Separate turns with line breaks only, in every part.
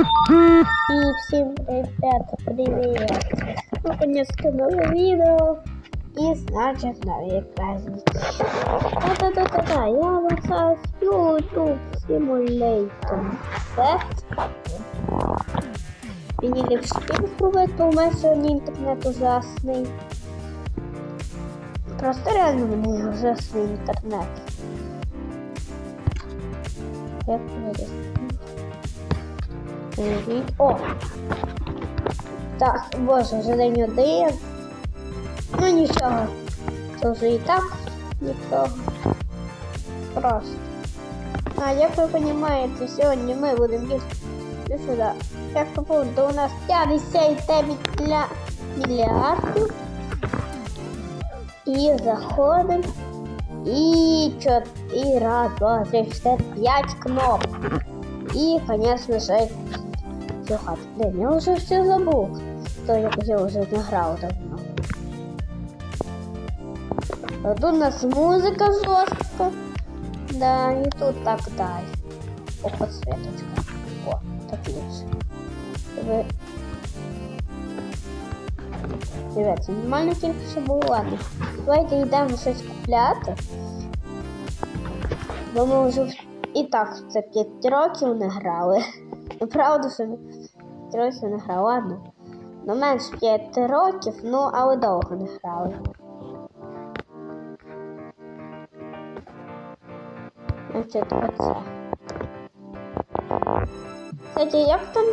И всем ребята, привет! Наконец-то новое видео. И значит новые праздники. Да-да-да-да-да, я вас YouTube Simulator. Це Мені не встиг спробувати, бо у інтернет ужасний. Просто реально в мене ужасний інтернет. Як вилізти? Привіт. О! Так, боже, вже день один. Ну нічого. Це вже і так нічого. Просто. А як ви розумієте, сьогодні ми будемо їсти сюди. Як буде у нас 59 для мільярдів. І заходимо. І чот... І раз, два, три, чотири, п'ять кнопок. І, конечно же, хату. Блин, я вже все забув. То я я вже не грав давно. А тут у нас музика жорстка. Да, і тут так далі. О, подсветочка. О, так лучше. Ребят, це нормально тільки що було ладно. Давайте йдемо щось купляти. Бо ми вже і так це 5 років не грали. Ну, правда, що 5 років не грали, ладно. Ну менш 5 років, ну але довго не грали. Значить, оце. Кстати, як там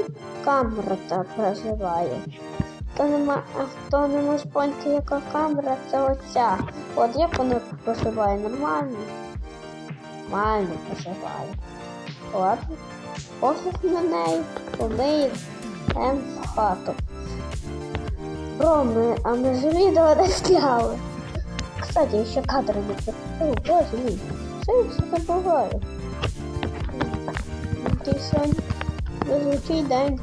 камера та проживає? Хто не, ма... а хто не може поняти, яка камера, це оця. От як вона проживає нормально? Нормально проживає. Ладно. Пофіг на неї, бо ми йдемо в хату. Бро, ми, а ми ж відео не. Кстати, ще кадри не прикрив. Боже мій, що я все забуваю? Ти сьогодні везучий день.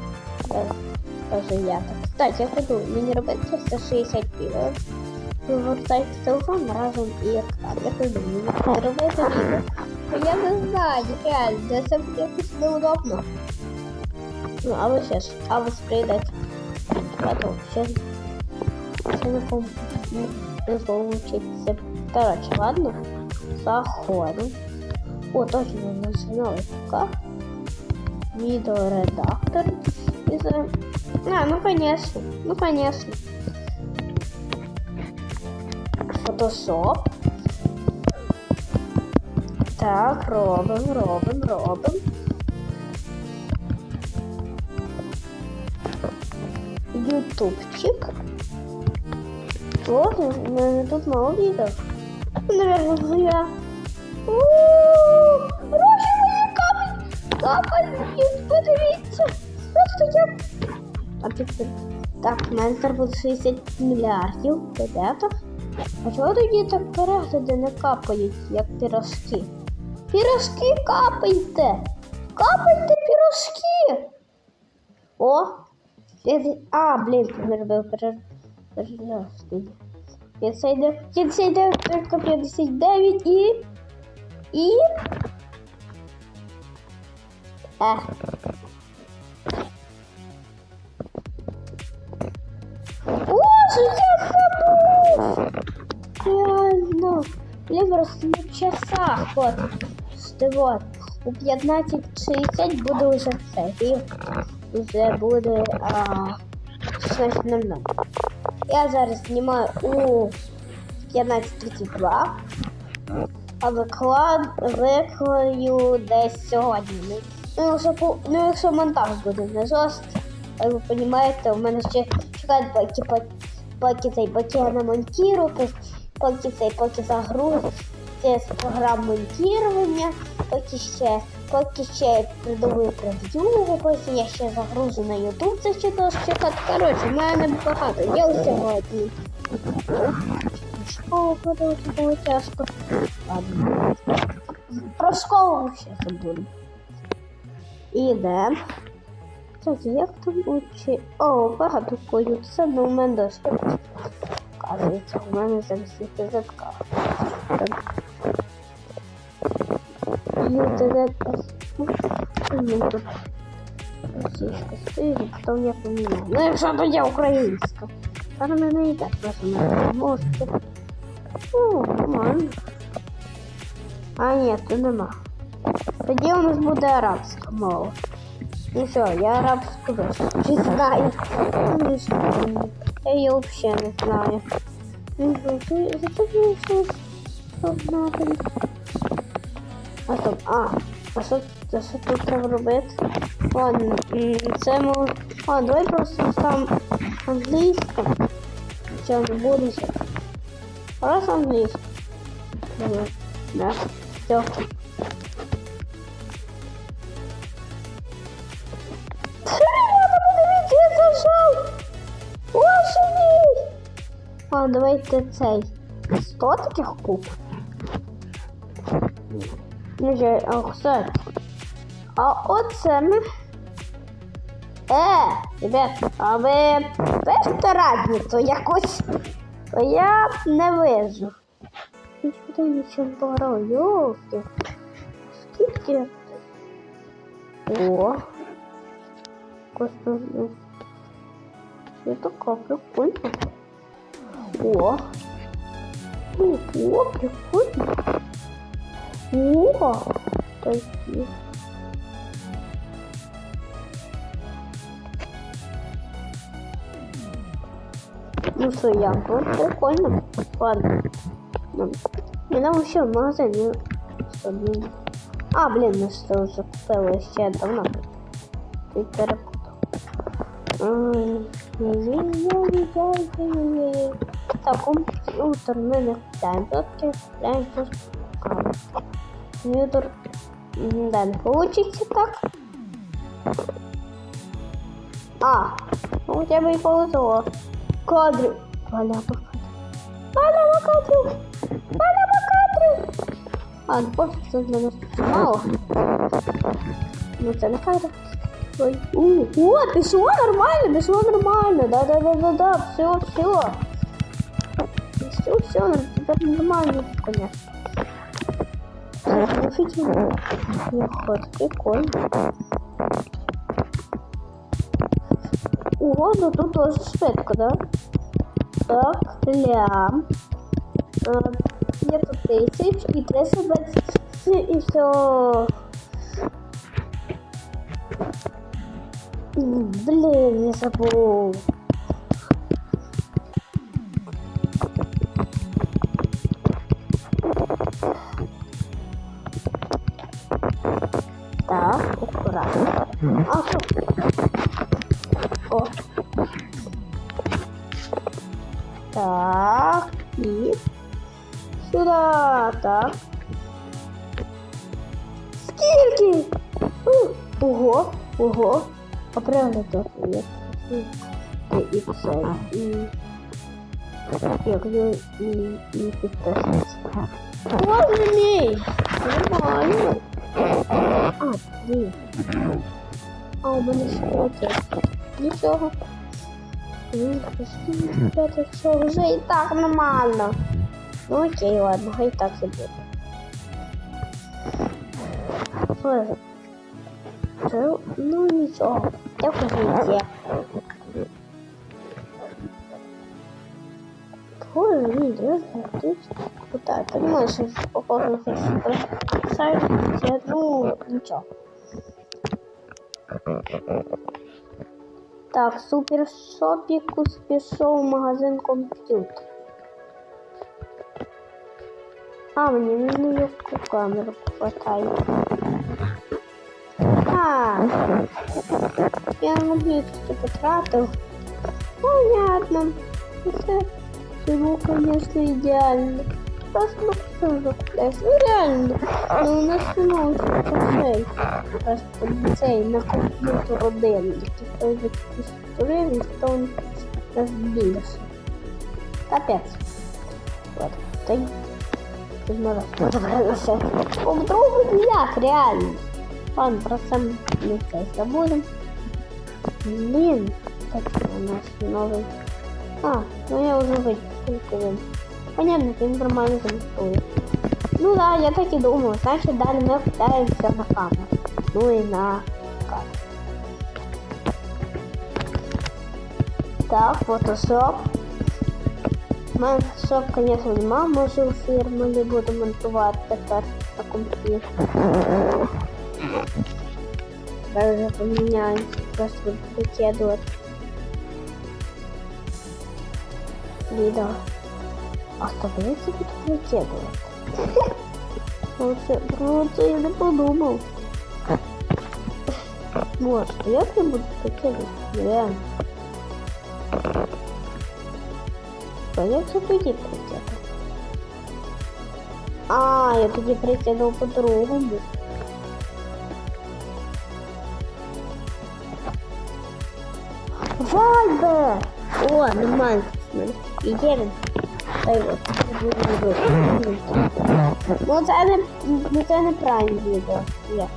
Каже я так. Кстати, я ходу, мені робити 360 відео. Вивертайте телефон разом і екран. Я ходу, мені робити відео. Я не знаю, реально, це буде якось неудобно. Ну, а ще ж, а сприйдете. Ладно, ще, ще не пом... не получиться. Короче, ладно, заходим. О, точно, у нас новий ПК. Видеоредактор. И за... А, ну конечно, ну конечно. Фотошоп. Так, робим, робим, робим. Ютубчик. У меня тут мало видео. Наверное, я. Гроші мої капають! Капають, подивіться! Просто я. А тепер. Так, в мене зараз буде 60 мільярдів. Ребята. А чого тоді так перегляди не капають, як пірожки? Пірожки капайте! Капайте пірожки! О! А, блін, зробив перегляд. 59, 59, только 59 и... И... Э. О, я забыл! Реально. Блин, просто на часах, вот. Вот. У 15.60 буде уже це. І вже буде а, 16.00. Я зараз знімаю у 15.32, а виклад виклаю десь сьогодні. Ну, якщо, ну, якщо монтаж буде не жорсткий, ви розумієте, у мене ще чекають поки, поки, цей, поки я намонтірую, поки цей, поки загрузиться з програм монтування, поки ще, поки ще придумаю прев'ю, поки я ще загружу на YouTube, це ще теж чекати. Коротше, в мене багато діл сьогодні. Школу ходити було тяжко. Ладно. Про школу ще забуду. Ідемо. Кстати, як там учи? О, багато коються, ну у мене досить. Оказується, у мене є ТЗК. ЮТЗ. Ну, тут Російська стоїть, потім я поміняю. Ну якщо то я українська. Та на мене і так просто не можете. О, нормально. А ні, то нема. Тоді у нас буде арабська мова. Ну все, я арабську вже знаю. Ну, і що? Я її взагалі не знаю. Ну, що, ти- Зачем мені щось тут надо? А стоп, а, а що, а що тут треба робити? Ладно, м, це ми... А, давай просто сам англійська. Все, не буду ще. Раз англійська. Давай, да, все. Ребята, подивіться, я зайшов! Ошибись! А, давайте цей. 100 таких куб. Ну, я, а, оце ми... Е, ребят, а ви бачите разницю якусь? Я не вижу. Нічого нічого баро, йовки. Скільки? О. Просто, ну, я така прикольно. О. О, о, прикольно. О, такі. Ну что, я ну, прикольно. Ладно. Ну, Я нам вообще в магазине. А, блин, мы что уже купили ще давно. Ты перепутал. Так, компьютер мы не купляем. Все-таки купляем м, Да, не получится так. А, ну у тебя и повезло. Кадри. Валя по кадру. Валя по кадру. Валя по кадру. А, ну пофиг, це для нас мало. Ну це не кадр. Ой. О, пішло нормально, пішло нормально. Да-да-да-да-да, все, все. Все, все, нормально, конечно. Офигенно. Ход, прикольно. Ого, ну тут тоже шведка, да? Так, лям. А, Нету тысяч и 320 и все. Блин, я забыл. Так, и сюда, так. Скільки? У, Ого, ого. А правильно так є. І, і це, і... Як його і, і підписатися. Боже мій! Нормально. А, блін. А, у мене ще оце. Нічого. М, просто Ребята, все вже і так нормально. Ну окей, ладно, хай так і буде. Слухай, Це, ну нічого. Я вже є. Боже, ні, я тут куда Ти можеш похоже щось сайт, ну нічого. Так, супер Шопікус пішов в магазин комп'ютер. А, мені не яку камеру хватає. А, я комп'ютер потратив. Понятно. Це всего, конечно, идеально. Просто ну что же купляешь? Ну реально. Ну у нас немає грошей. Просто цей на комп'ютер один. Який той якийсь створив і хто він нас більше. Капець. Вот. Ти. Ти змора. Подивилася. О, другу як, реально. Ладно, про це не це забудем. Блин. Так, у нас новий. А, ну я уже вычислил. Понятно, ты нормально заместуешь. Ну да, я так и думал. Значит, далее мы пытаемся на камеру. Ну и на как. Так, фотошоп. Майнкшоп, конечно, нема, може у фірми не буду так как на компьютере Я вже поміняю, просто буду викидувати відео. А хто буде це буде викидувати? Оце, про це я не подумав. Може, як я буду викидувати? Реально. А як це тоді прикидати? А, я тоді прикидав по-другому. Вайбер! О, нормально. Іде він. Дай от. Ну це не, ну це не правильне відео. Як?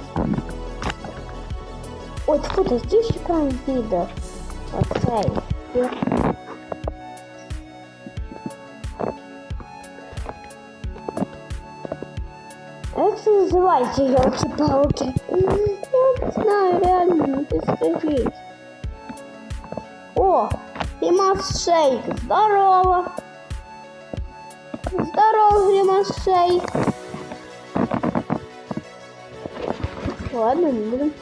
Ой, фу, це ж ще правильне відео. Оцей. Як це називається, елки-палки? Я не знаю, реально, ну ти скажіть. О, Гримас Шейк, здорово. Здорово, Гримас Шейк. Ладно, не будем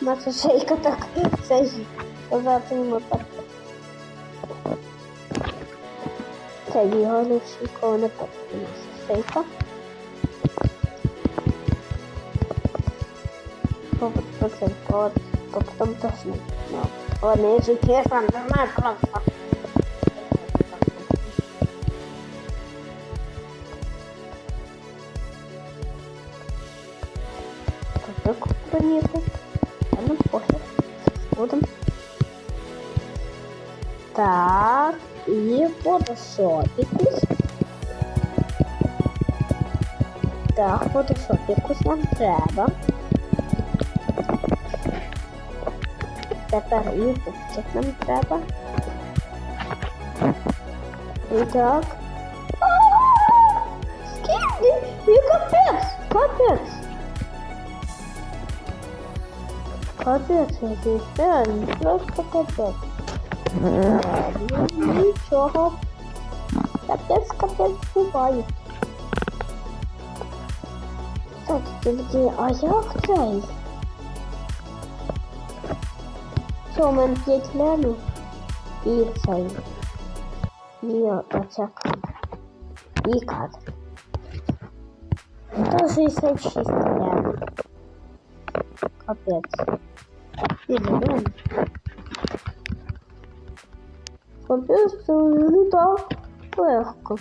Маса Шейка так цей казати йому так. Це його ніколи не потрібно. Шейка. Повод процент, потом точно. Ну, ладно, если честно, нормально просто. проехать? А ну пофиг. Будем. Так, і фотошопікус. Так, фотошопікус нам треба. Тепер ютубчик нам треба. І так. А! Скільки? І капець! Капець! Капець, якийсь реально, просто капець. Нічого. Капець, капець буває. Так, тільки, а як цей? Що у мене 5 лямів і цей. І оця камера. І кадр. То 66 лямів. Капець. І блин. Капець, це вже не так легко.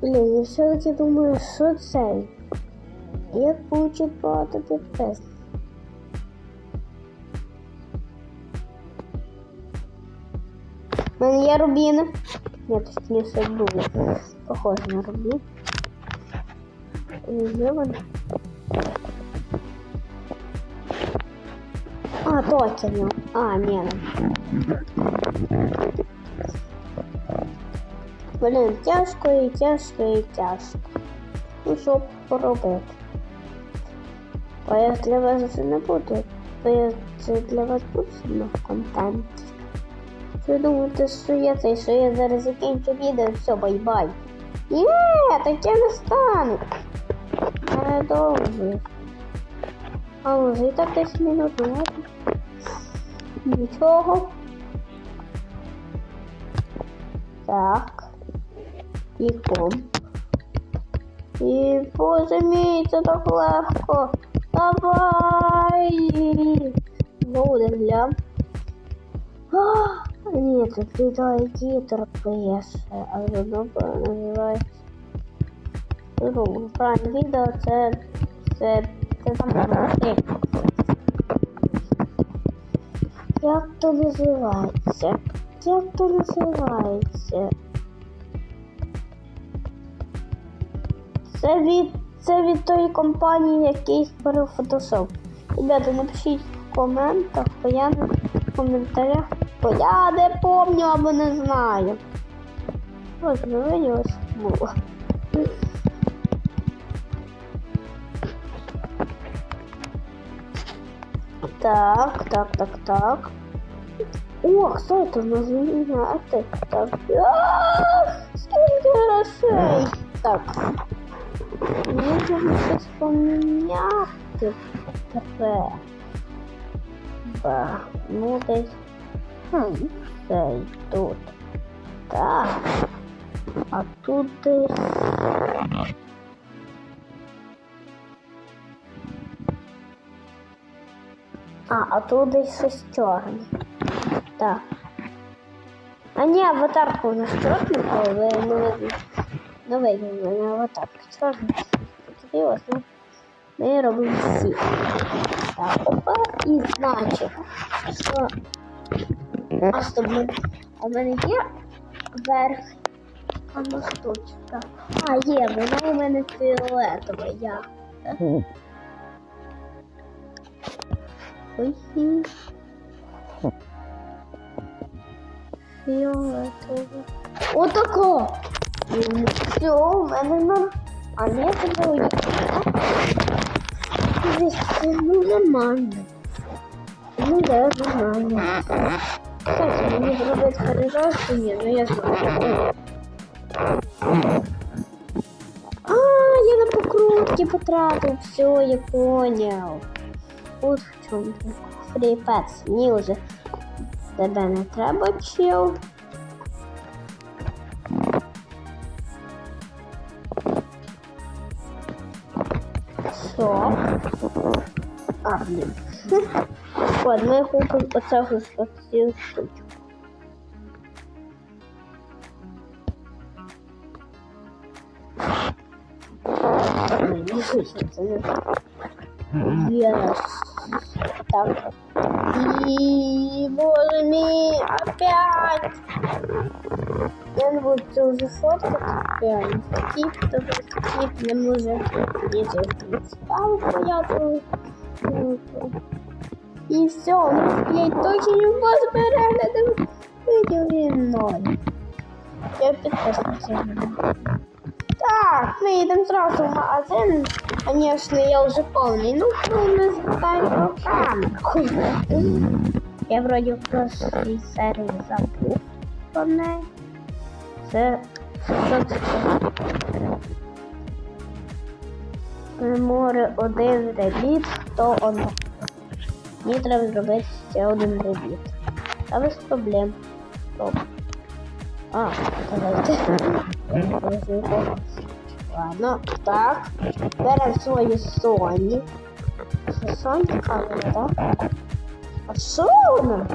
Блін, я все-таки думаю, що цей. Як получить багато підписників? У мене є рубіни. Ні, точніше було. Похоже на рубін. І Є вони. А, точно. А, ні. Блін, тяжко і тяжко і тяжко. Ну що поробити? А я для вас вже не буду. То я це для вас буду в контенті. Ви думаєте, що я це, що я зараз закінчу відео, все, бай-бай. Ні, не стане. Не довго. А вже і так 10 минут, ну. Нічого. Так. І ком. І боже мій, це так легко. Давай. Буде гля. А, ні, тут відео пише, а воно називається. Ну, правильно, відео це, це, це там Як то називається? Як то називається? Це від це від тої компанії, який створив Photoshop. Ребята, напишіть в коментах, бо я не в коментарях, бо я не помню або не знаю. Ось не ось було. Так, так, так, так. О, кстати, нужно так, так. Ах, сколько грошей. Так. Нужно щось поміняти тепер. Ба, ну десь. Хм, тут. Так. А тут десь. А, а тут десь щось чорне. Так. А ні, аватарка у нас чорна, але не видно. Не видно в мене аватарка чорна. Подивилась, ну. Ми робимо всі. Так, опа, і значить, що а. А мене є верх штучка. А, є, вона у мене фіолетова, я. Ой. Фіолетова. Отако. Все, у мене нам. А не не Ну, нормально. Ну да, нормально. Кстати, мне зробити перерождення, ну я знаю. А, я на покрутки потратил, все, я понял. Вот в чем фріпец. Мені вже тебе не треба чел. Все. А, блін. От, ми купимо оцього оцю штучку. Yes. Так. И, боже мой, опять! Я не буду це вже фоткати, реально. Скіп, тобто скіп не може діти цікаво, пояснили. І все, у нас є точно по переглядам. Виділи ноль. Я підписався. Так, ми їдемо зразу в магазин. Конечно, я вже повний. Ну, ми звертаємо камеру. Я вроді в прошлій серії забув про неї. Це що це? Море один ребіт, то одно. Мені треба зробити ще один ребіт. Та без проблем. Стоп. А, давайте. Ладно, так. Беремо свою Соні. Це Соні камера, так? А вона?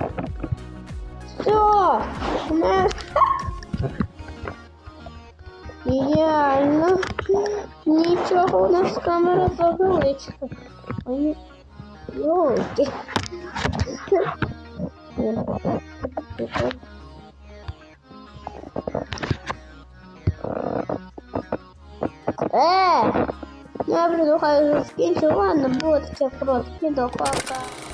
Все. Реально. Нічого, у нас камера завеличка. Ой, Йолки. Е, я предлагаю закінчу, ладно, було таке просто. До пока.